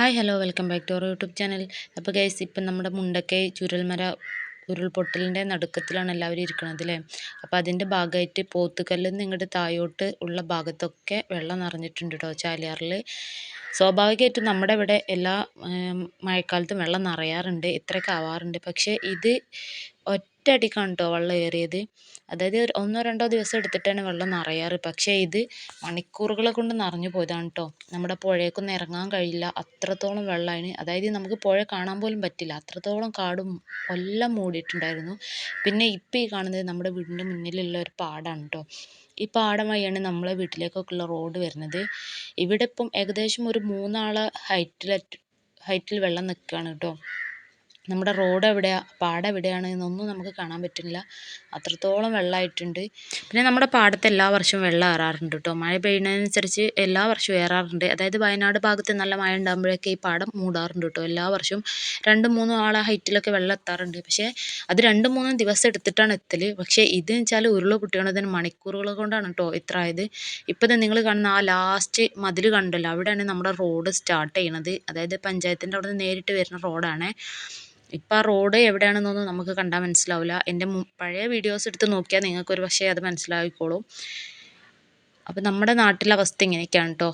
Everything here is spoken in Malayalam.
Hi hello welcome back to our YouTube channel. അപ്പോൾ ഗൈസ് ഇപ്പം നമ്മുടെ മുണ്ടക്കൈ ചുരൽമര ഉരുൾപൊട്ടലിന്റെ നടുക്കത്തിലാണ് എല്ലാവരും ഇരിക്കുന്നത് അല്ലേ? അപ്പോൾ അതിന്റെ ഭാഗമായിട്ട് പോത്തുകല്ലിൽ നിന്ന് ഇങ്ങോട്ട് താഴോട്ട് ഉള്ള ഭാഗത്തൊക്കെ വെള്ളം നിറഞ്ഞിട്ടുണ്ട് കേട്ടോ ചാലിയാറിൽ. സ്വാഭാവികമായിട്ടും നമ്മുടെ ഇവിടെ എല്ലാ മഴക്കാലത്തും വെള്ളം നിറയാറുണ്ട് ഇത്രയൊക്കെ ആവാറുണ്ട്. പക്ഷേ ഇത് ഒറ്റയടിക്കാണ് കേട്ടോ വെള്ളം ഏറിയത് അതായത് ഒന്നോ രണ്ടോ ദിവസം എടുത്തിട്ടാണ് വെള്ളം നിറയാറ്. പക്ഷേ ഇത് മണിക്കൂറുകളെ കൊണ്ട് നിറഞ്ഞു പോയതാണ് കേട്ടോ. നമ്മുടെ പുഴയൊക്കൊന്നും ഇറങ്ങാൻ കഴിയില്ല. അത്രത്തോളം വെള്ളമാണ്. അതായത് നമുക്ക് പുഴ കാണാൻ പോലും പറ്റില്ല. അത്രത്തോളം കാടും എല്ലാം മൂടിയിട്ടുണ്ടായിരുന്നു. പിന്നെ ഇപ്പം ഈ കാണുന്നത് നമ്മുടെ വീടിന്റെ മുന്നിലുള്ള ഒരു പാടാണ് കേട്ടോ. ഈ പാടം വഴിയാണ് നമ്മളെ വീട്ടിലേക്കൊക്കെയുള്ള റോഡ് വരുന്നത്. ഇവിടെ ഇപ്പം ഏകദേശം ഒരു മൂന്നാളെ ഹൈറ്റിൽ ഹൈറ്റിൽ വെള്ളം നിൽക്കുകയാണ് കേട്ടോ നമ്മുടെ റോഡ് എവിടെയാണ് പാടം എവിടെയാണ് എന്നൊന്നും നമുക്ക് കാണാൻ പറ്റുന്നില്ല. അത്രത്തോളം വെള്ളമായിട്ടുണ്ട്. പിന്നെ നമ്മുടെ പാടത്ത് എല്ലാ വർഷവും വെള്ളം ഏറാറുണ്ട് കേട്ടോ. മഴ പെയ്യുന്നതിനനുസരിച്ച് എല്ലാ വർഷവും ഏറാറുണ്ട്. അതായത് വയനാട് ഭാഗത്ത് നല്ല മഴ ഉണ്ടാകുമ്പോഴൊക്കെ ഈ പാടം മൂടാറുണ്ട് കേട്ടോ. എല്ലാ വർഷവും രണ്ടും മൂന്നും ആളെ ഹൈറ്റിലൊക്കെ വെള്ളം എത്താറുണ്ട്. പക്ഷേ അത് രണ്ടും മൂന്നും ദിവസം എടുത്തിട്ടാണ് എത്തൽ പക്ഷേ ഇത് വെച്ചാൽ ഉരുൾ പൊട്ടിയതിന് മണിക്കൂറുകൾ കൊണ്ടാണ് കേട്ടോ ഇത്ര ആയത്. ഇപ്പം നിങ്ങൾ കാണുന്ന ആ ലാസ്റ്റ് മതിൽ കണ്ടല്ലോ. അവിടെയാണ് നമ്മുടെ റോഡ് സ്റ്റാർട്ട് ചെയ്യണത്. അതായത് പഞ്ചായത്തിന്റെ അവിടെ നിന്ന് നേരിട്ട് വരുന്ന റോഡാണ് ഇപ്പം ആ റോഡ് എവിടെയാണെന്നൊന്നും നമുക്ക് കണ്ടാൽ മനസ്സിലാവില്ല എന്റെ പഴയ വീഡിയോസ് എടുത്ത് നോക്കിയാൽ നിങ്ങൾക്ക് ഒരു പക്ഷേ അത് മനസ്സിലായിക്കോളും. അപ്പം നമ്മുടെ നാട്ടിലെ അവസ്ഥ ഇങ്ങനെയൊക്കെയാണ് കേട്ടോ